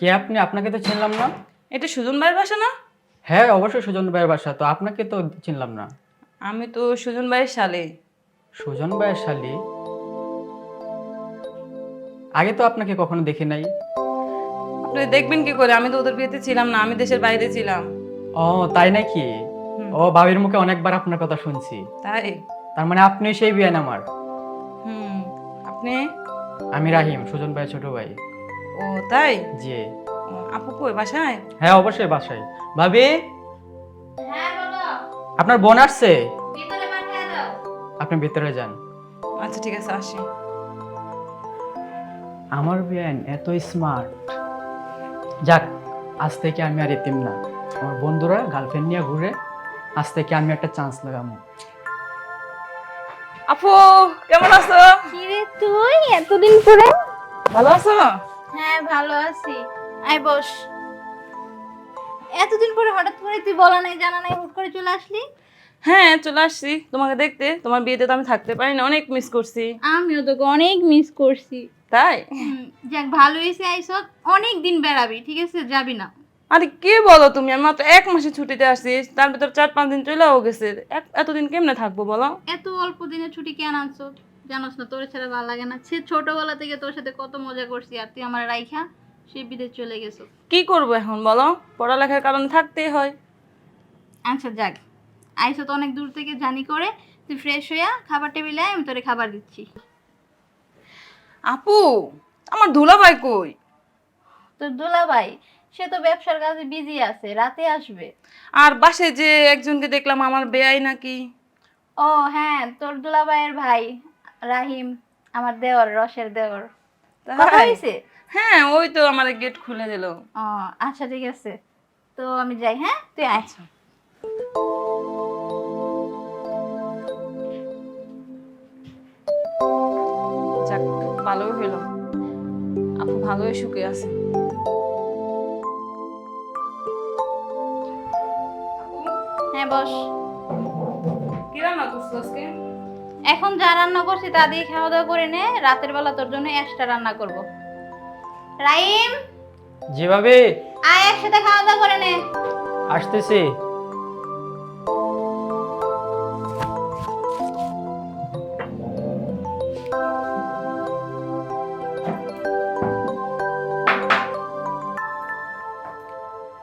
কে আপনি? আপনাকে তো চিনলাম না। এটা সুজন ভাইয়ের বাসা না? হ্যাঁ অবশ্যই সুজন ভাইয়ের বাসা। তো আপনাকে তো চিনলাম না। আমি তো সুজন ভাইয়ের শালে। সুজন ভাইয়ের শালি? আগে তো আপনাকে কখনো দেখি নাই। আপনি দেখবেন কি করে? আমি তো ওদের বিয়েতে ছিলাম না আমি দেশের বাইরে ছিলাম। ও তাই নাকি? ও ভাবির মুখে অনেকবার আপনার কথা শুনছি। তাই? তার মানে আপনি সেই বিয়ান আমার। হুম আপনি? আমি রাহিম সুজন ভাইয়ের ছোট ভাই। ও তাই? জি। আপু কই বাসায়? হ্যাঁ অবশ্যই বাসায়। ভাবি? হ্যাঁ বলো। আপনার বোন আসছে? ভিতরে পাঠিয়ে দাও। আপনি ভিতরে যান। আচ্ছা ঠিক আছে আসি। আমার বিয়ান এত স্মার্ট যাক আজ থেকে আমি আর এতিম না। আমার বন্ধুরা গার্লফ্রেন্ড নিয়ে ঘুরে আজ থেকে আমি একটা চান্স লাগাবো। আপু কেমন আছো? কিরে তুই এতদিন পরে? ভালো আছো? হ্যাঁ ভালো আছি। আয় বস। এতদিন পরে হঠাৎ করে তুই বলা নাই জানা নাই হুট করে চলে আসলি? হ্যাঁ চলে আসছি। তোমাকে দেখতে তোমার বিয়েতে তো আমি থাকতে পারি না অনেক মিস করছি। আমিও তোকে অনেক মিস করছি। তাই? যাক ভালো হয়েছে আইসব অনেক দিন বেড়াবি ঠিক আছে? যাবি না। আরে কি বলো তুমি? আমি মাত্র এক মাসে ছুটিতে আসছি। তার ভিতর চার পাঁচ দিন চলেও গেছে। এতদিন কেমনে থাকব বলো? এত অল্প দিনে ছুটি কেন আনছো? জানোস না তোর ছাড়া ভালো লাগে না। সে ছোটবেলা থেকে তোর সাথে কত মজা করছি আর তুই আমার রাইখা সে বিদেশ চলে গেছো। কি করব এখন বলো? পড়ালেখার কারণে থাকতেই হয়। আচ্ছা যাক। আইসো তো অনেক দূর থেকে জানি করে তুই ফ্রেশ হইয়া খাবার টেবিলে আমি তোরে খাবার দিচ্ছি। আপু আমার ধুলাভাই কই? তোর দুলাভাই সে তো ব্যবসার কাজে বিজি আছে রাতে আসবে। আর বাসে যে একজনকে দেখলাম আমার বেয়াই নাকি? ও হ্যাঁ তোর দুলাভাইয়ের ভাই। রাহিম আমার দেওর রসের দেওর। কথা হয়েছে? হ্যাঁ ওই তো আমার গেট খুলে দিল। ও আচ্ছা ঠিক আছে। তো আমি যাই হ্যাঁ? তুই আয়। যাক ভালোই হইল আপু ভালোই সুখে আছে। হ্যাঁ বস। কি রান্না করছ আজকে? এখন যা রান্না করছি তা দিয়ে খাওয়া দাওয়া করে নে রাতের বেলা তোর জন্য এক্সট্রা রান্না করব। রাহিম যেভাবে। আয় একসাথে খাওয়া দাওয়া করে নে। আসতেছি।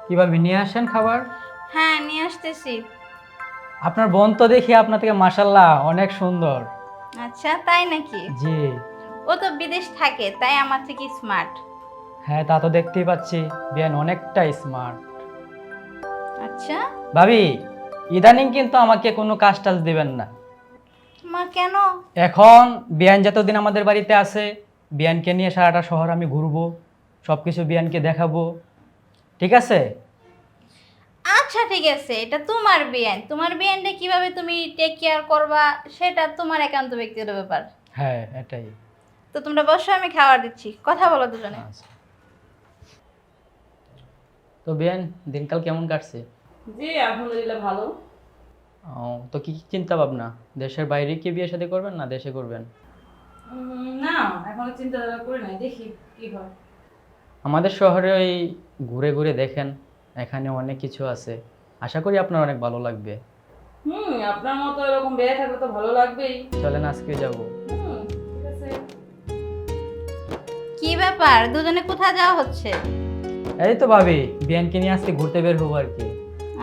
কীভাবে নিয়ে আসেন খাবার? হ্যাঁ নিয়ে আসতেছি। আপনার বোন তো দেখি আপনার থেকে মাসাল্লাহ অনেক সুন্দর। আচ্ছা তাই নাকি? জি। ও তো বিদেশ থাকে তাই আমার থেকে স্মার্ট হ্যাঁ তা তো দেখতেই পাচ্ছি বিয়ান অনেকটা স্মার্ট আচ্ছা। ভাবি ইদানিং কিন্তু আমাকে কোনো কাজ টাজ দিবেন না। মা কেন? এখন বিয়ান যতদিন আমাদের বাড়িতে আছে বিয়ানকে নিয়ে সারাটা শহর আমি ঘুরবো সব কিছু বিয়ানকে দেখাবো। ঠিক আছে? আচ্ছা ঠিক আছে। এটা তোমার বিয়ান তোমার বিয়ানটা কীভাবে তুমি টেক কেয়ার করবা সেটা তোমার একান্ত ব্যক্তিগত ব্যাপার। হ্যাঁ এটাই। তো তোমরা বসো আমি খাবার দিচ্ছি। কথা বলো দুজনে। আচ্ছা। তো বিয়ান দিনকাল কেমন কাটছে? জি আলহামদুলিল্লাহ ভালো। ও, তো কি কি চিন্তা ভাবনা দেশের বাইরে কি বিয়ে শাদী করবেন না দেশে করবেন? না এখনও চিন্তা করে নাই। দেখি কি হয়। আমাদের শহরে ওই ঘুরে ঘুরে দেখেন। এখানে অনেক কিছু আছে। আশা করি আপনার অনেক ভালো লাগবে। হুম আপনার মতো এরকম বেয়ে থাকলে তো ভালো লাগবেই। চলেন আজকে যাব। হুম ঠিক আছে। কি ব্যাপার? দুজনে কোথায় যাওয়া হচ্ছে? এই তো ভাবি বিয়ানকে নিয়ে আজকে ঘুরতে বের হব আর কি।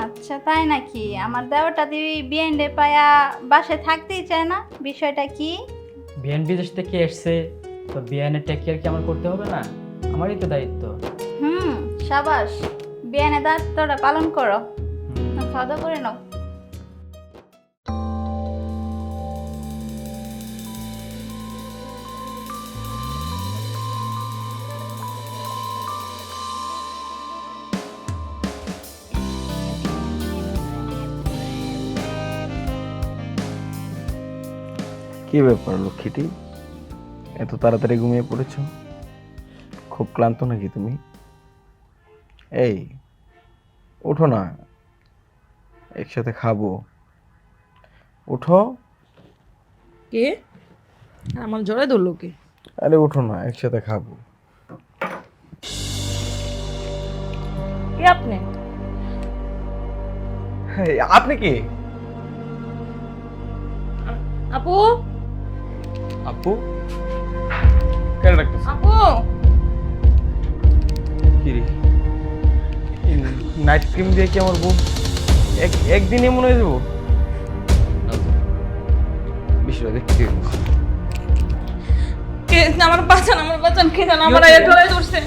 আচ্ছা তাই নাকি? আমার দেওয়াটা দিবি বিয়ানডে পায়া বাসে থাকতেই চায় না। বিষয়টা কি? বিয়ান বিদেশ থেকে এসছে তো বিয়ানের টেক কেয়ার কি আমার করতে হবে না? আমারই তো দায়িত্ব। হুম সাবাস। বিয়ানের দায়িত্বটা পালন করো। খাওয়া দাওয়া করে নাও। কি ব্যাপার লক্ষ্মীটি? এত তাড়াতাড়ি ঘুমিয়ে পড়েছ? খুব ক্লান্ত নাকি তুমি? এই ওঠো না একসাথে খাব। উঠো কে? আমার জ্বরে ধরলো কে? আরে উঠো না একসাথে খাব। কে আপনি? এই, আপনি কি? আপু? আপু? কেন ডাকতেছ আপু? কি রে? নাইট ক্রিম দিয়ে কি আমার বউ? এক একদিনে মনে হয়ে যাব বিষয়টা দেখতে কে আমার বাঁচান আমার বাঁচান কে জানো আমার আয়া জড়াই ধরছে।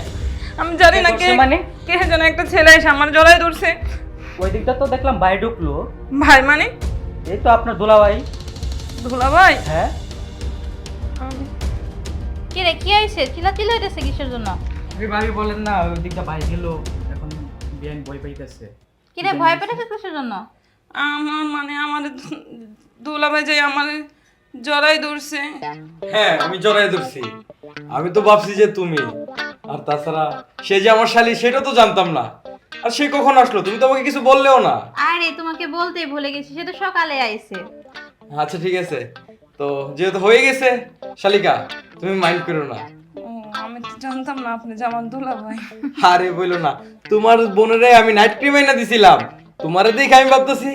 আমি জানি না কে মানে? কে যেন একটা ছেলে এসে আমার জড়াই ধরছে। ওই দিকটা তো দেখলাম ভাই ঢুকলো। ভাই মানে? এই তো আপনার দোলাভাই। ধুলা ভাই হ্যাঁ। কি রে কি হয়েছে? চিলাচিলি হইতেছে কিসের জন্য? ভাবি বলেন না ওই দিকটা ভাই গেল। বিয়ান বই পাইতেছে। কি রে ভয় পেতেছে কিসের জন্য? আমার মানে আমার দুলা ভাই যাই আমার জড়াই ধরছে। হ্যাঁ আমি জড়াই ধরছি। আমি তো ভাবছি যে তুমি। আর তাছাড়া সে যে আমার শালি সেটা তো জানতাম না। আর সে কখন আসলো? তুমি তো আমাকে কিছু বললেও না। আরে তোমাকে বলতেই ভুলে গেছি সে তো সকালে আইছে। আচ্ছা ঠিক আছে। তো যেহেতু হয়ে গেছে শালিকা তুমি মাইন্ড করো না। আমি তো জানতাম না আপনি আমার দুলা ভাই আরে বইলো না তোমার বোনেরে আমি নাইট ক্রিম এনে দিছিলাম। তোমারে দেখে আমি ভাবতেছি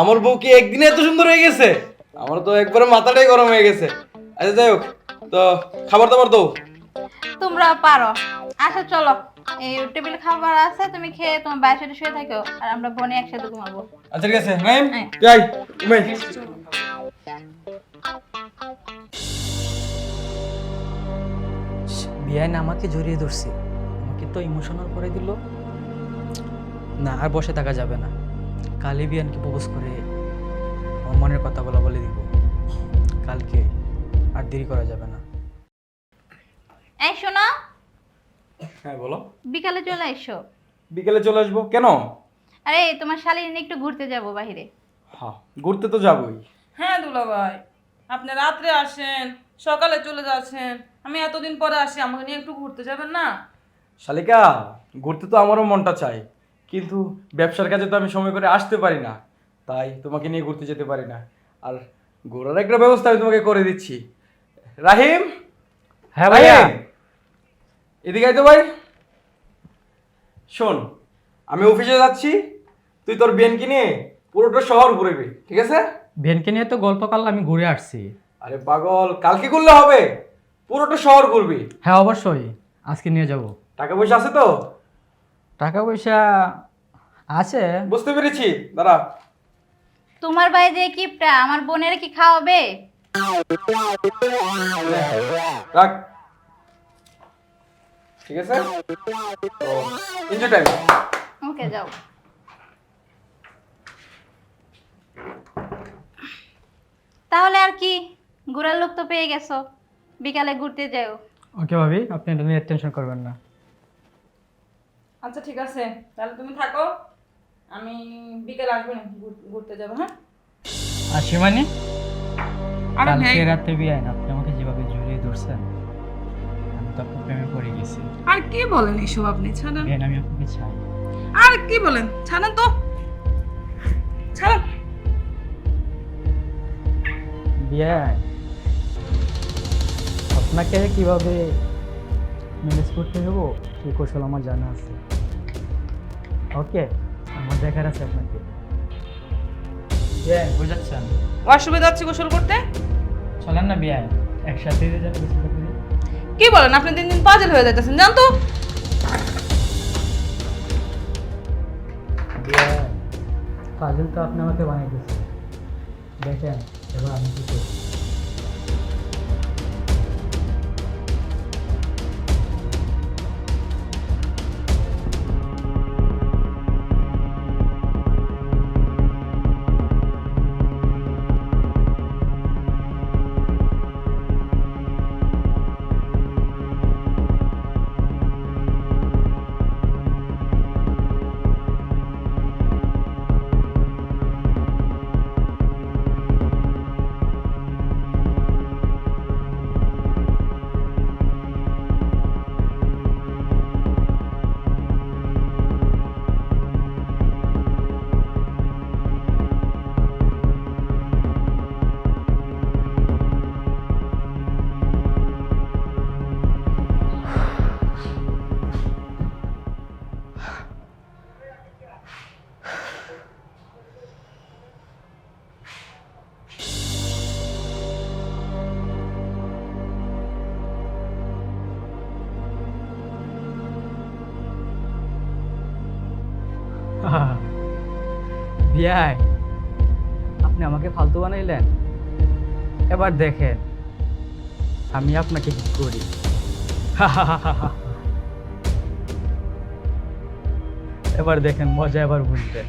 আমার বউ কি একদিনে এত সুন্দর হয়ে গেছে? আমার তো একবারে মাথাটাই গরম হয়ে গেছে। আচ্ছা যাই হোক তো খাবার দাবার দাও। তোমরা পারো। আচ্ছা চলো। এই টেবিলে খাবার আছে তুমি খেয়ে তোমার বাইরের সাথে শুয়ে থাকো আর আমরা বোনে একসাথে ঘুমাবো। আচ্ছা ঠিক আছে নাইম হ্যাঁ। যাই ঘুমাই বিয়ান আমাকে জড়িয়ে ধরছে। আমাকে তো ইমোশনাল করে দিল। না আর বসে থাকা যাবে না। কালই বিয়ানকে প্রপোজ করে আমার মনের কথাগুলো বলে দিব। কালকে আর দেরি করা যাবে না। এই শোনো। হ্যাঁ বলো। বিকালে চলে এসো। বিকেলে চলে আসব? কেন? আরে তোমার শালিনী নিয়ে একটু ঘুরতে যাব বাইরে হ্যাঁ ঘুরতে তো যাবোই। হ্যাঁ দুলা ভাই আপনি রাত্রে আসেন সকালে চলে যাচ্ছেন। আমি এতদিন পরে আসি আমাকে নিয়ে একটু ঘুরতে যাবেন না? শালিকা ঘুরতে তো আমারও মনটা চাই কিন্তু ব্যবসার কাজে তো আমি সময় করে আসতে পারি না তাই তোমাকে নিয়ে ঘুরতে যেতে পারি না। আর ঘোরার একটা ব্যবস্থা আমি তোমাকে করে দিচ্ছি। রাহিম? হ্যাঁ ভাইয়া। এদিকে তো ভাই। শোন আমি অফিসে যাচ্ছি তুই তোর বেনকে নিয়ে পুরোটা শহর ঘুরবি ঠিক আছে? বিয়ানকে নিয়ে তো গল্পকাল আমি ঘুরে আসছি। আরে পাগল কালকে করলে হবে? পুরোটা শহর ঘুরবি। হ্যাঁ অবশ্যই। আজকে নিয়ে যাব। টাকা পয়সা আছে তো? টাকা পয়সা আছে। বুঝতে পেরেছি। দাঁড়া। তোমার বাইরে যে কিপটা আমার বোনের কি খাওয়াবে? রাখ। ঠিক আছে? এনজয় টাইম ওকে যাও। তাহলে আর কি? ঘোরার লোক তো পেয়ে গেছো। বিকালে ঘুরতে যাও। ওকে ভাবি আপনি এটা নিয়ে টেনশন করবেন না। আচ্ছা ঠিক আছে। তাহলে তুমি থাকো। আমি বিকেল আসব না ঘুরতে যাব হ্যাঁ? আর শিমানি আরে কালকে রাতে বিয়ান আপনি আমাকে যেভাবে জড়িয়ে ধরছেন আমি তো আপনার প্রেমে পড়ে গেছি। আর কি বলেন এইসব আপনি? ছাড়েন। বিয়ান আমি আপনাকে চাই। আর কি বলেন? ছাড়েন তো। ছাড়েন। বিয়ান আপনাকে কীভাবে ম্যানেজ করতে হব? সেই কৌশল আমার জানা আছে। ওকে আমার দেখার আছে আপনাকে। বিয়ান বুঝাচ্ছেন? অসুবিধা যাচ্ছি গোসল করতে? চলেন না বিয়ান একসাথে যেন কি বলেন আপনি দিন দিন পাজল হয়ে যাইতেছেন জান তো। পাজল তো আপনি আমাকে বানিয়ে দিয়েছেন। দেখেন এবার আমি কি বিয়াই আপনি আমাকে ফালতু বানাইলেন? এবার দেখেন আমি আপনাকে কি করি? এবার দেখেন মজা এবার বুঝবেন।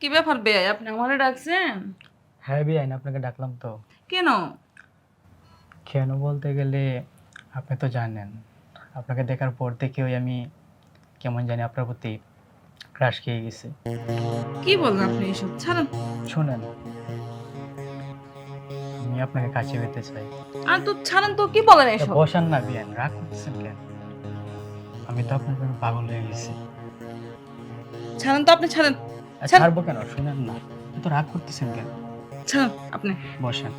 কি ব্যাপার বেয়াই আপনি আমারে ডাকছেন? হ্যাঁ বিয়াইন আপনাকে ডাকলাম তো। কেন? কেন বলতে গেলে আপনি তো জানেন আপনাকে দেখার পর থেকেই আমি কেমন জানি আপনার প্রতি ক্রাশ খেয়ে গেছে। কি বলেন আপনি এসব? ছাড়েন। শোনেন আমি আপনাকে কাছে পেতে চাই। আর তো ছাড়েন তো কি বলেন এসব? বসান না বিয়ান রাগ করতেছেন কেন? আমি তো আপনার জন্য পাগল হয়ে গেছি। ছাড়েন তো আপনি ছাড়েন। ছাড়বো কেন? শুনেন না তো রাগ করতেছেন কেন? ছাড়েন আপনি। বসেন।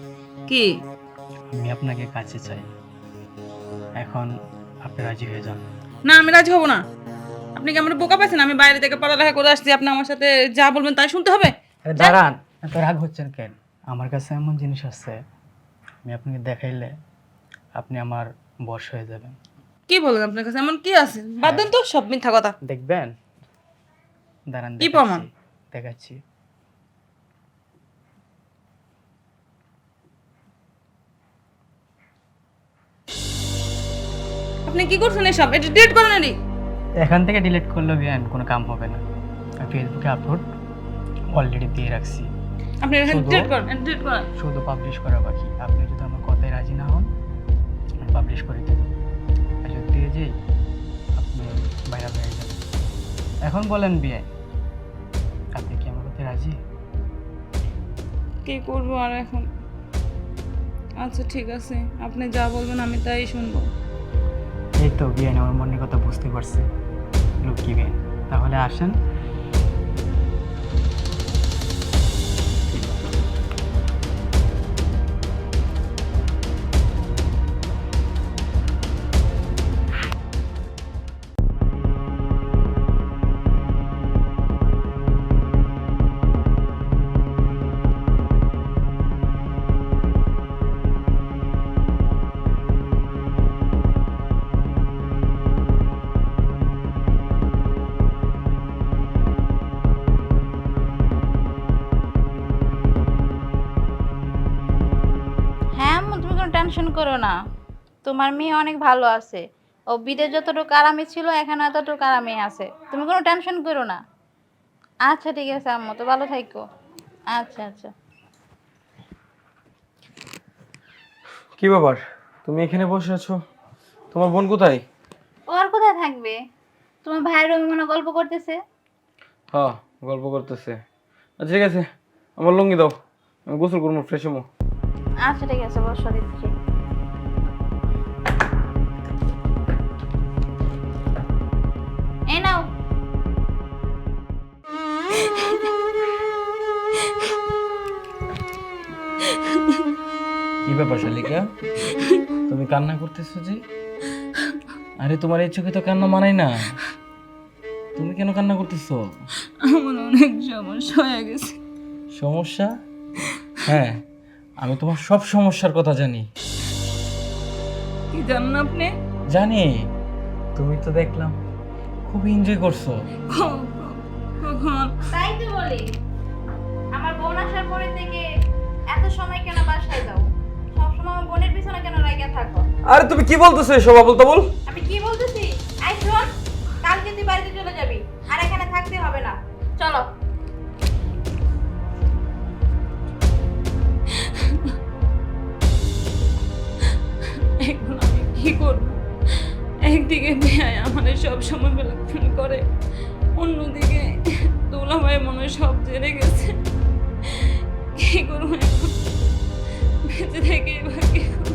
কি? আমি আপনাকে কাছে চাই। এখন আপনি রাজি হয়ে যান। না আমি রাজি হব না। আপনি কি আমার বোকা পাইছেন? আমি বাইরে থেকে পড়ালেখা করে আসছি আপনি আমার সাথে যা বলবেন তাই শুনতে হবে। আরে দাঁড়ান এত রাগ হচ্ছেন কেন? আমার কাছে এমন জিনিস আছে আমি আপনাকে দেখাইলে আপনি আমার বশ হয়ে যাবেন। কি বলেন আপনার কাছে? এমন কি আছে? বাদ দেন তো সব মিথ্যা কথা। দেখবেন? দাঁড়ান কি প্রমাণ? দেখাচ্ছি, আপনি কি করছেন এসব? এটা ডিলিট করেন এখান থেকে ডিলিট করলে বিয়ান কোনো কাম হবে না। আমি ফেসবুকে আপলোড অলরেডি দিয়ে রাখছি। আপনি? ডিলিট করেন। ডিলিট করেন। শুধু পাবলিশ করা বাকি। আপনি যদি আমার কথায় রাজি না হন আমি পাবলিশ করে দেব। আর যদি দিয়ে যাই আপনি বাইরে হয়ে যাবেন। এখন বলেন বিয়ে আপনি কি আমার কথায় রাজি? কি করব আর এখন? আচ্ছা ঠিক আছে। আপনি যা বলবেন আমি তাই শুনব। এই তো বিয়ান আমার মনের কথা বুঝতে পারছে। বিয়ান তাহলে আসেন টেনশন করো না। তোমার মেয়ে অনেক ভালো আছে। ও বিদেশ যতটুকু আরামে ছিল এখানে এতটুকু আরামে আছে। তুমি কোনো টেনশন করো না। আচ্ছা ঠিক আছে আম্মু তো ভালো থাকো আচ্ছা আচ্ছা। কি ব্যাপার? তুমি এখানে বসে আছো? তোমার বোন কোথায়? ও আর কোথায় থাকবে? তোমার ভাইয়ের রুমে মনে হয় গল্প করতেছে। হ্যাঁ গল্প করতেছে। আচ্ছা ঠিক আছে। আমার লুঙ্গি দাও। আমি গোসল করব ফ্রেশ হব। আচ্ছা ঠিক আছে বসো দিচ্ছি। ব্যাপার শালিকা? তুমি কান্না করতেছো যে? আরে তোমার এই চোখে তো কান্না মানাই না। তুমি কেন কান্না করতেছো? আমার অনেক সমস্যা হয়ে গেছে। সমস্যা? হ্যাঁ আমি তোমার সব সমস্যার কথা জানি। কি জানেন আপনি? জানি। তুমি তো দেখলাম খুব এনজয় করছ। কখন? তাই তো বলি। আমার বোন আসার পরে থেকে এত সময় কেন বাসায় যাও? বোনের পিছনে কেন লাগিয়ে থাকো? আরে তুমি কি বলতেছো এসব আবল তাবল আমি কি বলতেছি? আই শোন কালকে তুই বাড়িতে চলে যাবি আর এখানে থাকতে হবে না। চলো। এখন আমি কি করব? একদিকে বেয়াই আমাদের সব সময় বেলাক্ষণ করে অন্যদিকে দুলাভাই মনে সব জেনে গেছে। কি করব বেঁচে থেকে এবার কি করব?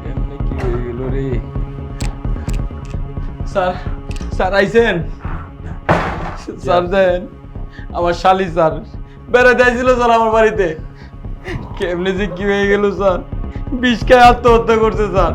কেমনে কি হয়ে গেল রে স্যার স্যার আইছেন স্যার দেন। আমার শালি স্যার। বেড়াতে আসছিল স্যার আমার বাড়িতে। কেমনি যে কি হয়ে গেল স্যার। বিষ খায় আত্মহত্যা করছে স্যার স্যার।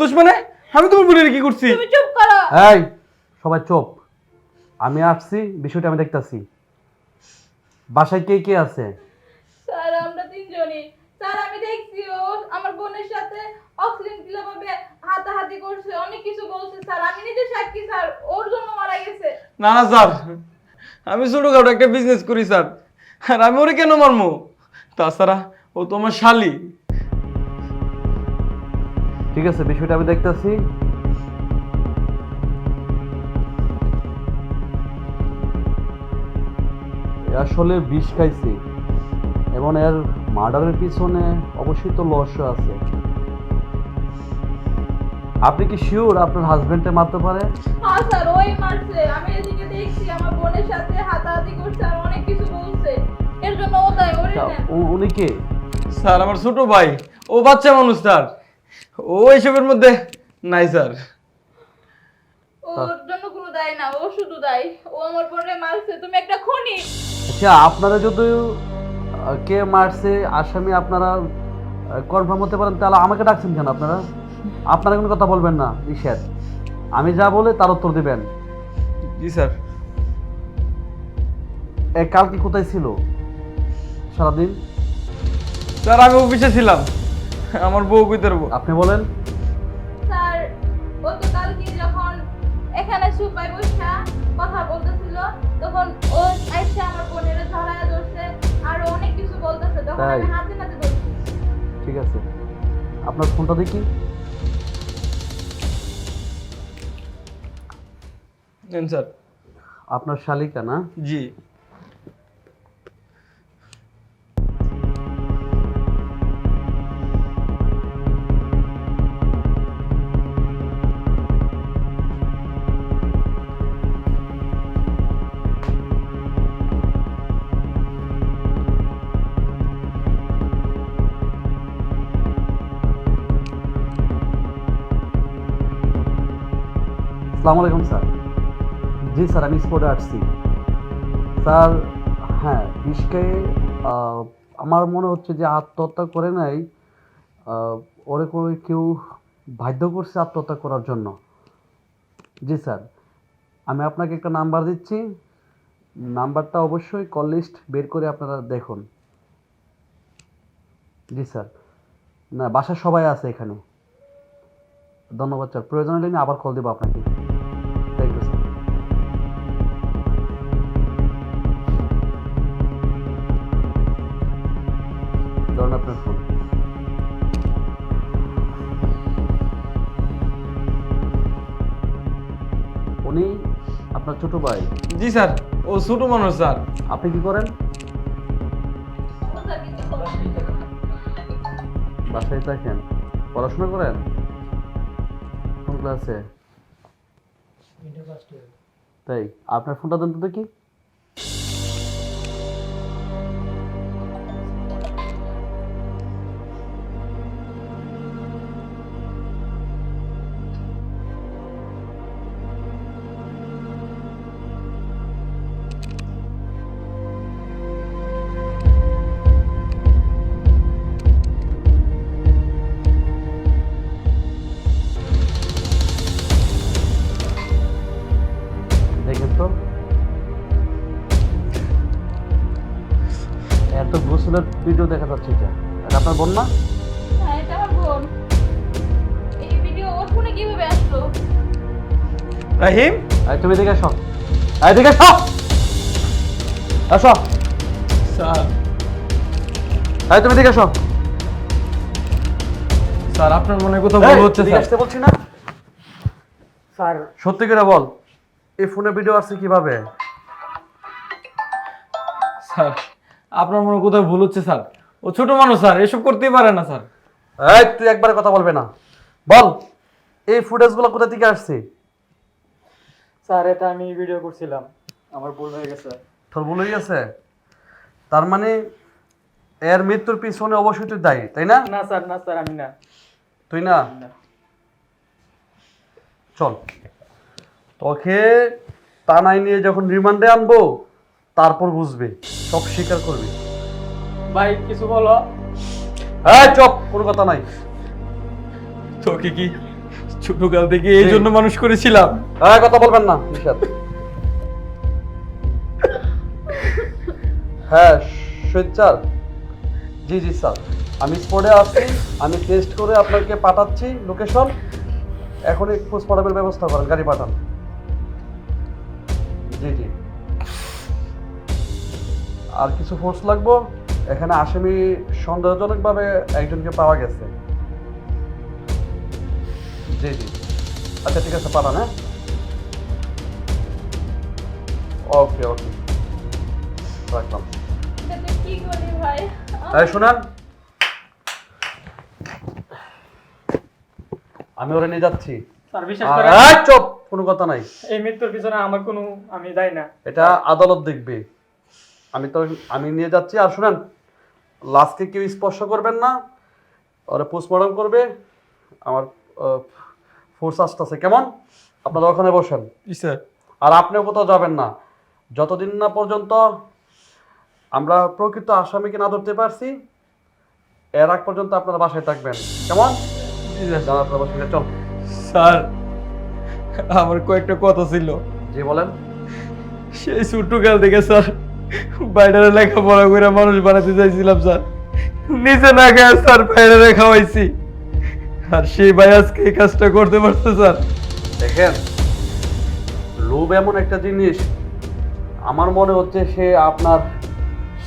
দোষ মানে? আমি তোমার বোনের কি করছি? তুমি চুপ করো। এই সবাই চুপ। আমি আসছি বিষয়টা আমি দেখতাছি। বাসায় কে কে আছে? স্যার আমরা তিনজনই। স্যার আমি দেখছি ও আমার বোনের সাথে অক্সিজেন দিলে ভাবে হাতাহাতি করছে অনেক কিছু বলছে। স্যার আমি নিজে সাক্ষী স্যার। ওর জন্য মারা গেছে। না না স্যার। আমি ছোটখাটো একটা বিজনেস করি স্যার। আর আমি ওরে কেন মারমু? তাছাড়া ও তো আমার শালি। ঠিক আছে বিষয়টা আমি দেখতাছি। আসলে বিষ খাইছে এবং এর মার্ডারের পিছনে অবশ্যই তো লস্য আছে। আপনি কি শিওর আপনার হাজবেন্ডে মারতে পারে? হ্যাঁ স্যার ওই মারছে। আমি এদিকে দেখছি আমার বোনের সাথে হাতাহাতি করছে আর অনেক কিছু বলছে। এর জন্য ও তাই ওরে নেন উ- উনি কে? স্যার আমার ছোট ভাই। ও বাচ্চা মানুষ স্যার ও এইসবের মধ্যে? নাই স্যার। ওর জন্য কোনো দায় না ও শুধু দায়। ও আমার বোনে মারছে তুমি একটা খুনি। আচ্ছা আপনারা যদি আহ, কে মারছে আসামি আপনারা কনফার্ম হতে পারেন তাহলে আমাকে ডাকছেন কেন আপনারা? আপনারা কোনো কথা বলবেন না নিষেধ। আমি যা বলে তার উত্তর দিবেন। জি স্যার। এ কালকে কোথায় ছিল? সারাদিন? স্যার আমি অফিসে ছিলাম। আমার বউ কইতে পারব আপনি বলেন। স্যার ও তো কালকে যখন এখানে সুপাই বসা কথা বলতেছিল তখন ও আইসা আমার বোনের ধরায় ধরছে আর অনেক কিছু বলতেছে তখন আমি হাতে নাতে ধরছি। ঠিক আছে। আপনার ফোনটা দেখি। নেন স্যার। আপনার শালিকা না? জি। আসসালামু আলাইকুম, স্যার। জি, স্যার, আমি স্পোর্টে আসছি। স্যার হ্যাঁ বিষকে আমার মনে হচ্ছে যে আত্মহত্যা করে নাই ওরে করে কেউ বাধ্য করছে আত্মহত্যা করার জন্য। জি, স্যার, আমি আপনাকে একটা নাম্বার দিচ্ছি। নাম্বারটা অবশ্যই কল লিস্ট বের করে আপনারা দেখুন। জি, স্যার, না বাসার সবাই আছে এখানে। ধন্যবাদ, স্যার, প্রয়োজন হলে আমি আবার কল দেবো আপনাকে। ছোট ভাই। জি স্যার ও ছোট মানুষ স্যার। আপনি কি করেন? ও স্যার কিছু বলে বাসায় থাকেন পড়াশোনা করেন? কোন ক্লাসে? তাই আপনার ফোনটা দেন তো দেখি। দেখেন তো। এত গোসলের ভিডিও দেখা যাচ্ছে এটা। এটা আপনার বোন না? হ্যাঁ এটা আমার বোন। এই ভিডিও ওর ফোনে কীভাবে আসলো? রাহিম? এই তুমি দেখে আসো। এই দেখে আসো! আসো। স্যার। এই তুমি দেখে আসো। স্যার আপনার মনে কোথাও এই, ভুল হচ্ছে স্যার। আসতে বলছি না। স্যার। সত্যি করে বল। এই ফোনে ভিডিও আসছে কীভাবে? স্যার আপনার মনে কোথাও ভুল হচ্ছে স্যার। ও ছোট মানুষ স্যার এসব করতেই পারে না স্যার। এই তুই একবার কথা বলবে না। বল এই ফুটেজগুলো কোথা থেকে আসছে? স্যার এটা আমি ভিডিও করছিলাম। আমার ভুল হয়ে গেছে। তোর ভুল হয়ে গেছে? তার মানে এর মৃত্যুর পিছনে অবশ্যই তুই দায়ী তাই না? না স্যার না স্যার আমি না। তুই না। চল। তোকে টানাই নিয়ে যখন রিমান্ডে আনব তারপর বুঝবে সব স্বীকার করবে। ভাই কিছু বলো। হ্যাঁ চপ কোনো কথা নাই। তোকে কি ছোটকাল থেকে এই জন্য মানুষ করেছিলাম? হ্যাঁ কথা বলবেন না নিশাদ হ্যাঁ স্যার। জি জি স্যার। আমি স্পটে আসছি আমি টেস্ট করে আপনাকে পাঠাচ্ছি লোকেশন এখনই পোস্টমর্টমের ব্যবস্থা করেন গাড়ি পাঠান। জি জি আর কিছু ফোর্স লাগবো? এখানে আসামি সন্দেহজনকভাবে একজনকে পাওয়া গেছে। জি জি। আচ্ছা ঠিক আছে পাঠান হ্যাঁ? ওকে ওকে। রাখলাম। এই শুনেন। আমি ওরা নিয়ে যাচ্ছি। স্যার এই চুপ কোনো কথা নাই। এই মৃত্যুর পিছনে আমার কোনো আমি দায় না। এটা আদালত দেখবে। আমি তো আমি নিয়ে যাচ্ছি আর শুনেন লাস্টে কেউ স্পর্শ করবেন না ওরা পোস্টমর্টম করবে আমার ফোর্স আসতেছে। কেমন? আপনারা ওখানে বসেন। স্যার। আর আপনিও কোথাও যাবেন না। যতদিন না পর্যন্ত আমরা প্রকৃত আসামিকে না ধরতে পারছি এর আগ পর্যন্ত আপনারা বাসায় থাকবেন। কেমন? আপনারা বাসায় চল। স্যার আমার কয়েকটা কথা ছিল। জি বলেন। সেই ছোটকাল থেকে স্যার বাইরে লেখাপড়া করে মানুষ বানাতে চাইছিলাম স্যার। নিচে না খায় স্যার বাইরে খাওয়াইছি। আর সেই ভাই আজকে এই কাজটা করতে পারছে স্যার। দেখেন লোভ এমন একটা জিনিস আমার মনে হচ্ছে সে আপনার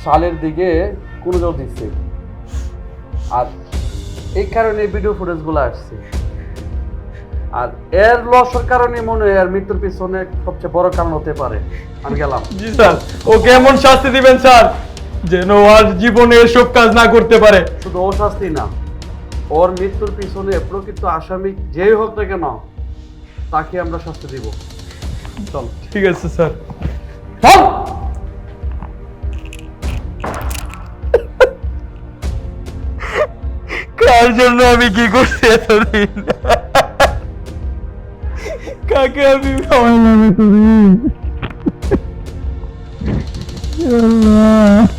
সালের দিকে কোনো জোর দিচ্ছে। আর এই কারণে ভিডিও ফুটেজগুলো আসছে। আর এর লসের কারণে মনে হয় এর মৃত্যুর পিছনে সবচেয়ে বড় কারণ হতে পারে। আমি গেলাম। জি স্যার। ও কেমন শাস্তি দিবেন স্যার? যেন ও আর জীবনে এসব কাজ না করতে পারে। শুধু ও শাস্তি না ওর মৃত্যুর পিছনে প্রকৃত আসামি যেই হোক না কেন তাকে আমরা শাস্তি দিব। চল। ঠিক আছে স্যার। চল! কার জন্য আমি কি করছি এতদিন? কাকে আমি খাওয়াইলাম এতদিন আল্লাহ